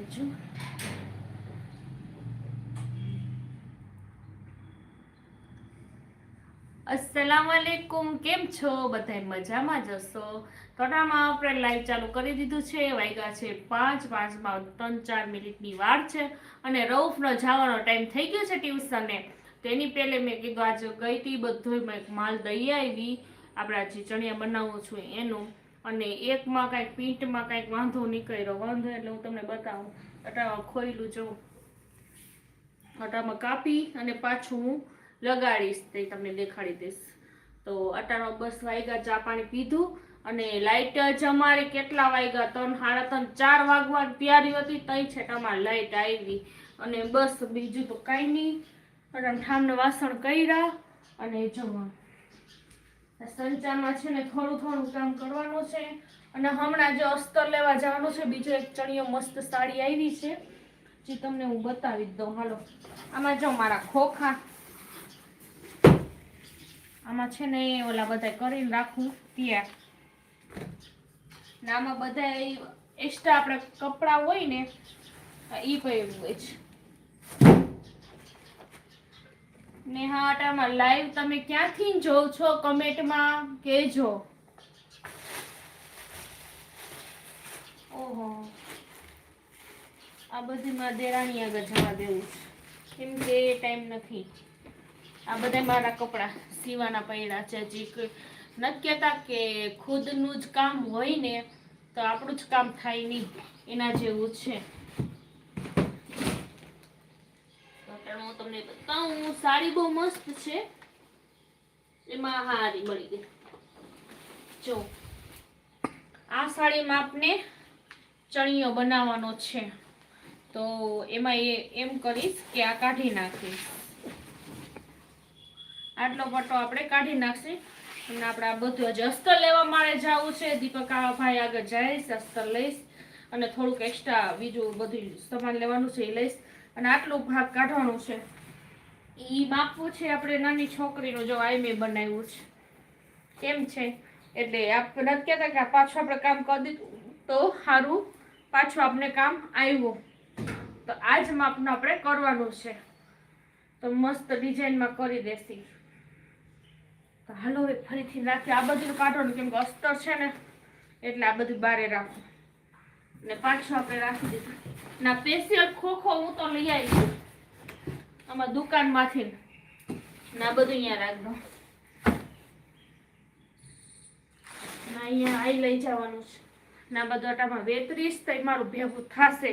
લેજો અસલામ વાલેકુમ કેમ છો? બધા મજામાં જશો થોડામાં આપણે લાઈવ ચાલુ કરી દીધું છે. વાગ્યા છે પાંચ, પાંચમાં ત્રણ, ચાર મિનિટની વાર છે અને રઉફનો જવાનો ટાઈમ થઈ ગયો છે ટ્યુશને. તેની પહેલે મેં કીધું, આજે ગઈ હતી બધો મેં માલ દઈ આવી. આપણે જે ચણિયા બનાવું છું એનું. અને એકમાં કાંઈક પીંટમાં કાંઈક વાંધો નીકળ્યો, વાંધો એટલે હું તમને બતાવું. અટામાં ખોયલું જોઉં અટામાં કાપી અને પાછું હું લગાડીશ, તે તમને દેખાડી દઈશ. તો અટાણો બસ વાગ્યા ચા પાણી પીધું અને લાઇટ જ અમારે કેટલા વાગ્યા ત્રણ, સાડા ત્રણ, ચાર વાગવા તૈયારી હતી, તઈ છે તમારે લાઇટ આવી. અને બસ બીજું તો કાંઈ નહીં. અને ઠામને વાસણ કર્યા અને જો સંચારમાં છે ને થોડું થોડું કામ કરવાનું છે. અને હમણાં જે અસ્તર લેવા જવાનું છે. બીજો એક ચણિયો મસ્ત સાડી આવી છે, જે તમને હું બતાવી દઉં. હાલો. આમાં જો મારા ખોખા. આમાં છે ને ઓલા બધા કરીને રાખું ત્યાં ને આમાં બધા એક્સ્ટ્રા આપણે કપડાં હોય ને એ પહેર્યું હોય છે. ને હા આટામાં લાઈવ તમે ક્યાંથી જોવ છો? કમેન્ટમાં કહેજો. ઓહો. આ બધી મારા દેરાણી આગળ જવા દેવું છે. કેમ કે ટાઈમ નથી. આ બધા મારા કપડાં સીવાના પડ્યા છે. જે કહેતા કે ખુદનું જ કામ હોય ને, તો આપણું જ કામ થાય નહીં. એના જેવું છે. તો હું તમને બતાવું સાડી બહુ મસ્ત છે. એમાં હારી મળી ગઈ. જો, આ સાડીમાં આપણે ચણિયો બનાવવાનો છે. તો એમાં એ એમ કરીશ કે આ કાઢી નાખીશ. આટલો પટ્ટો આપણે કાઢી નાખશે. અને આપણે આ બધું હજી અસ્તર લેવા મારે જવું છે. દીપક ભાઈ આગળ જઈશ અસ્તર લઈશ. અને થોડુંક એક્સ્ટ્રા બીજું બધું સામાન લેવાનું છે એ લઈશ. અને આટલું ભાગ કાઢવાનું છે. એ માપવું છે આપણે નાની છોકરીનું જો આઈ મેં બનાવ્યું છે. કેમ છે? એટલે આપણે નથી કહેતા કે પાછું આપણે કામ કરી દીધું. તો સારું પાછું આપણે કામ આવ્યું. તો આ જ માપનું આપણે કરવાનું છે. તો મસ્ત ડિઝાઇનમાં કરી દેસી તો હાલો ફરીથી નાખી આ બધું કાઢવાનું કેમ કે અસ્તર છે ને, એટલે આ બધું બારે રાખું ને પાછું આપણે રાખી દીધું. ના સ્પેશિયલ ખોખો હું તો લઈ આવી છું. આમાં દુકાનમાંથી ના. બધું અહીંયા રાખ દઉં ના અહીંયા આવી લઈ જવાનું છે. ના બધું અટામાં વેતરીશ તો મારું ભેગું થશે.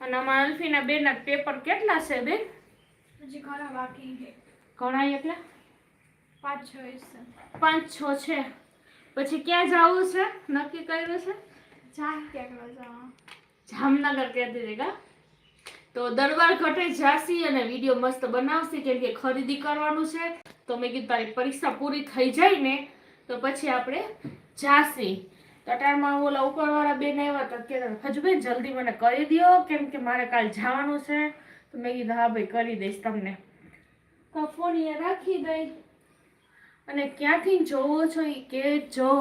અને આમાં અલ્ફીના બેના પેપર કેટલા છે બેન? હજી ઘણા બાકી છે. ઘણા એટલા પાંચ છ. પાંચ છ છે. પછી ક્યાં જવું છે? નક્કી કર્યું છે? જામનગર કહેતી હતી તો દરબાર ઘટે જાસી અને વીડિયો મસ્ત બનાવશે કેમ કે ખરીદી કરવાનું છે. તો મેં કીધું તારી પરીક્ષા પૂરી થઈ જાય ને, તો પછી આપણે જાસી તટારમાં ઓલા ઉપરવાળા બેન આવ્યા તો કે હજુ બેન જલ્દી મને કરી દો કેમ કે મારે કાલ જવાનું છે. તો મેં કીધું, હા ભાઈ, કરી દઈશ તમને. તો ફોન એ રાખી દઈ. અને ક્યાંથી જોવો છો એ કે કહેજો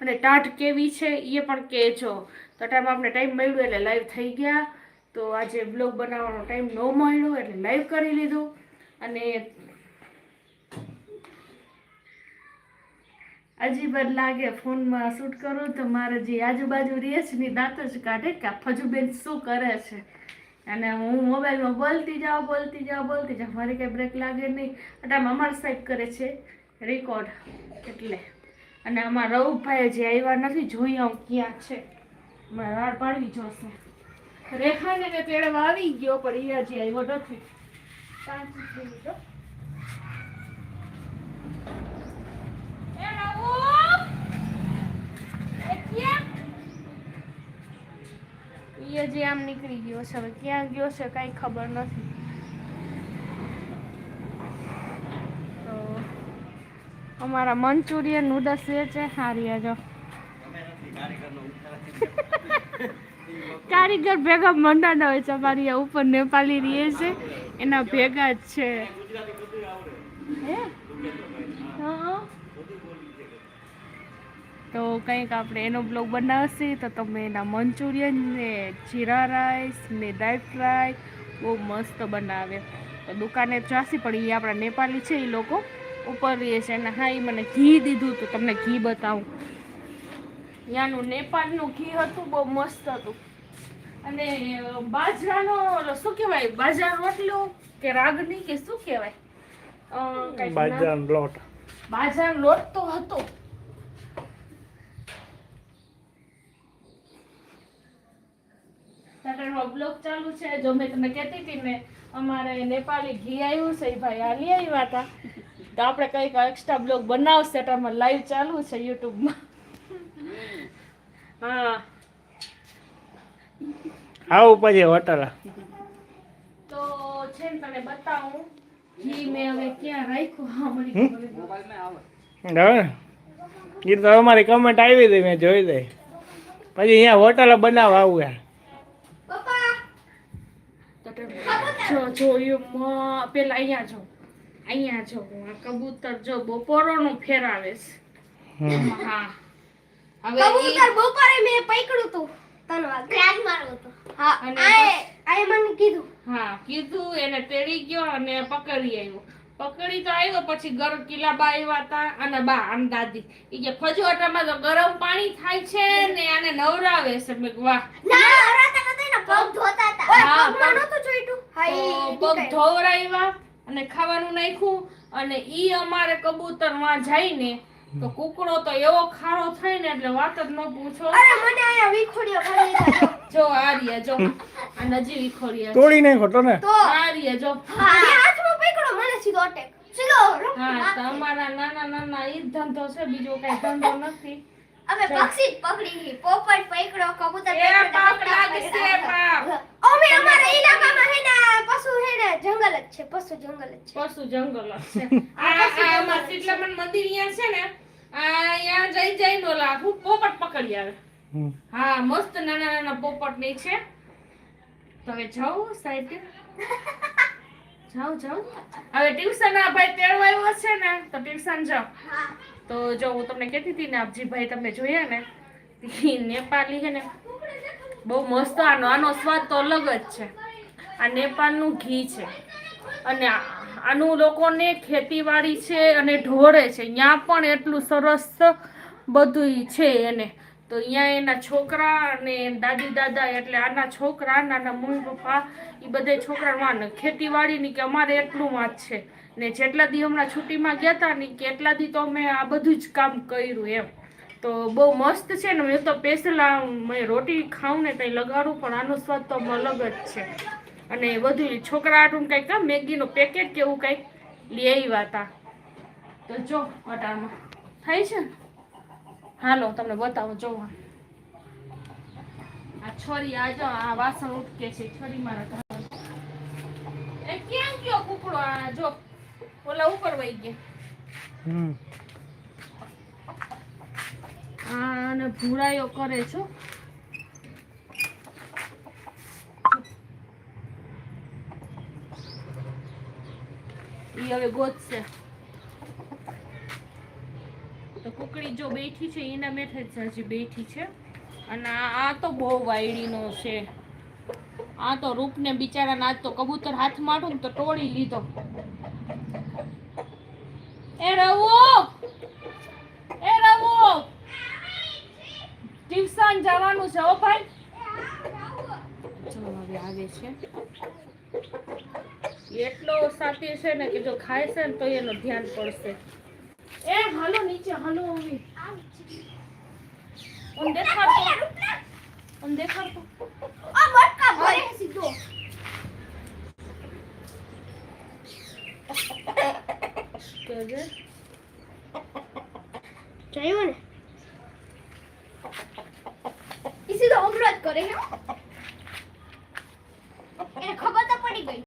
અને ટાઢ કેવી છે એ પણ કહેજો. તો ટાઈમ આપણે ટાઈમ મળ્યો એટલે લાઈવ થઈ ગયા. તો આજે બ્લોગ બનાવવાનો ટાઈમ ન મળ્યો એટલે લાઈવ કરી લીધું. અને અજીબ લાગે ફોનમાં શૂટ કરું તો મારે જે આજુબાજુ રહે છે ને દાંત જ કાઢે કે ફજુબેન શું કરે છે? અને હું મોબાઈલમાં બોલતી જાઉં બોલતી જાઉં બોલતી જાઉં. મારે કંઈ બ્રેક લાગે નહીં. એટલે આમ અમારા સાહેબ કરે છે. રેકોર્ડ એટલે અને આમાં રવુભાઈ જે આવ્યા નથી જોઈએ હું ક્યાં છે. મારે રાડ પાડવી જોશે. રેખાને મેં તેડવા આવી ગયો પણ એ હજી આવ્યો નથી. પાંચ મિનિટ હજી આમ નીકળી ગયો છે હવે ક્યાં ગયો છે કાંઈ ખબર નથી તો અમારા મંચુરિયન નૂડલ્સ એ છે. હારી જો. કારીગર ભેગા મંડાના હોય છે. અમારી ઉપર નેપાળી રહે છે. એના ભેગા જ છે. તો કંઈક આપણે એનો બ્લોગ બનાવશે તો તમે એના મંચુરિયન ને જીરા રાઈસ ને ડ્રાય ફ્રાય બહુ મસ્ત બનાવે. તો દુકાને ચાસી પણ એ આપણા નેપાળી છે એ લોકો. ઉપર રહે છે અને હા એ મને ઘી દીધું હતું. તમને ઘી બતાવું. ત્યાંનું નેપાળનું ઘી હતું બહુ મસ્ત હતું. અને બાજરાનો શું કહેવાય? બાજરા રોટલો કે રાગની કે શું કહેવાય? બાજરાનો લોટ. બાજરાનો લોટ તો હતો. સાટરનો બ્લોગ ચાલુ છે. જો મેં તમને કહેતી હતી ને અમારે નેપાળી ઘી આવ્યું છે ભાઈ ભાઈ હાલી આવ્યા હતા. તો આપણે કંઈક એક્સ્ટ્રા બ્લોગ બનાવશે એટલે લાઈવ ચાલુ છે યુટ્યુબમાં. હા. આવું પછી હોટલ. તો છે ને તને બતાવું ઘી મેં હવે ક્યાં રાખ્યું એ તો અમારી કમેન્ટ આવી હતી મેં જોઈ દઈ પછી અહીંયા હોટલ બનાવવા આવું યાર. જો જોયું પેલા અહીંયા જો. અહીંયા જો આ કબૂતર જો બપોરોનું ફેરાવે છે. હા. હવે કબૂતર બપોરે મેં પકડ્યું તું તને ક્રાક માર્યો તો હા અને આએ મને કીધું. હા કીધું એને તેડી ગયો અને પકડી આવ્યો. પકડી તો આવ્યો પછી ગર કિલાબા આવ્યા હતા અને બા આમ દાદી. એ કે ખજોટામાં તો ગરમ પાણી થાય છે ને આને નવરાવે છે. મેં વાહ. ના નવરાતા નતા એના પગ ધોતા હતા. હા, પગ- નતું જોઈતું? હા પગ ધોવરાવ્યા અને ખાવાનું નાખ્યું અને ઈ અમારે કબૂતરમાં જઈને તો કુકડો તો એવો ખારો થાય ને એટલે વાત જ ન પૂછો. અરે મને આયા વિખોડિયો ખાલી જો આર્યા જો. આ નજી વિખોડિયા તોડી નઈ તો ને. તો. આર્યા જો. હા હાથમાં પકડો મને સીધો અટેક સીધો હા તો અમારા નાના નાના ઈ ધંધો છે બીજો કઈ ધંધો નથી. અમે પક્ષી જ પકડી. પોપટ પકડો કબૂતર એ પાપ લાગશે, પાપ. અમે અમારા ઇલાકામાં હે ને પશુ હે ને જંગલ જ છે પશુ જંગલ જ છે. પશુ જંગલ જ છે. આ આ અમારા શીતલામણ મંદિર અહીંયા છે ને આ અહીંયા જઈ જઈ નો હું પોપટ પકડી આવે. હા મસ્ત નાના નાના પોપટ ને છે. તો હવે જાઉં સાઈડ જાઉં જાઉં હવે ટ્યુશન આ ભાઈ તેડવા આવ્યો છે ને તો ટ્યુશન જાઓ. હા. તો જો હું તમને કહેતી હતી ને આપજીભાઈ તમે જોયા ને નેપાલી છે ને, બહુ મસ્ત આનો આનો સ્વાદ તો અલગ જ છે. આ નેપાળનું ઘી છે. અને આનું લોકોને ખેતીવાડી છે અને ઢોળે છે. ત્યાં પણ એટલું સરસ બધું છે એને. તો અહીંયા એના છોકરા અને દાદી દાદા એટલે આના છોકરા નાના મમ્મી પપ્પા એ બધે છોકરા ખેતીવાડીની કે અમારે એટલું વાત છે. ને જેટલા દી હમણાં છુટ્ટીમાં ગયા હતા ને કે એટલા દી તો અમે આ બધું જ કામ કર્યું એમ. તો બહુ મસ્ત છે ને, મેં તો પેસલા, મેં રોટી ખાઉં ને કંઈ લગાડું, પણ આનો સ્વાદ તો અલગ જ છે. અને બધું છોકરા આટું કંઈક મેગીનું પેકેટ કે એવું કંઈક, લઈ આવ્યા હતા તો જો અટાણમાં થાય છે ને? હાલો તમને બતાવો જોવા. આ છોરી આ જો આ વાસણ ઉટકે છે છોરી મારા એ ક્યાં ગયો કુકડો? આ જો ઓલા ઉપર વહી ગયા. હમ. આ અને ભૂરાયો કરે છો. ઈ હવે ગોતશે. તો કુકડી જો બેઠી છે, એના મેઠે હજી બેઠી છે. અને આ તો બહુ વાયડીનો છે. આ તો રૂપને બિચારા આજ તો કબૂતર હાથ આટું ને તો તોડી લીધો. એ રવો! એ રવો! ટ્યુશન જવાનું છે ઓ ભાઈ. ચલો, હવે આવે છે. એટલો સાથી છે ને કે જો ખાય છે ને તો એનું ધ્યાન પડશે. એ હાલો નીચે હાલો હવે ઓમ દેખાડતો. ઓમ દેખાડતો. આ બટકા ભરે. સીધો કેજે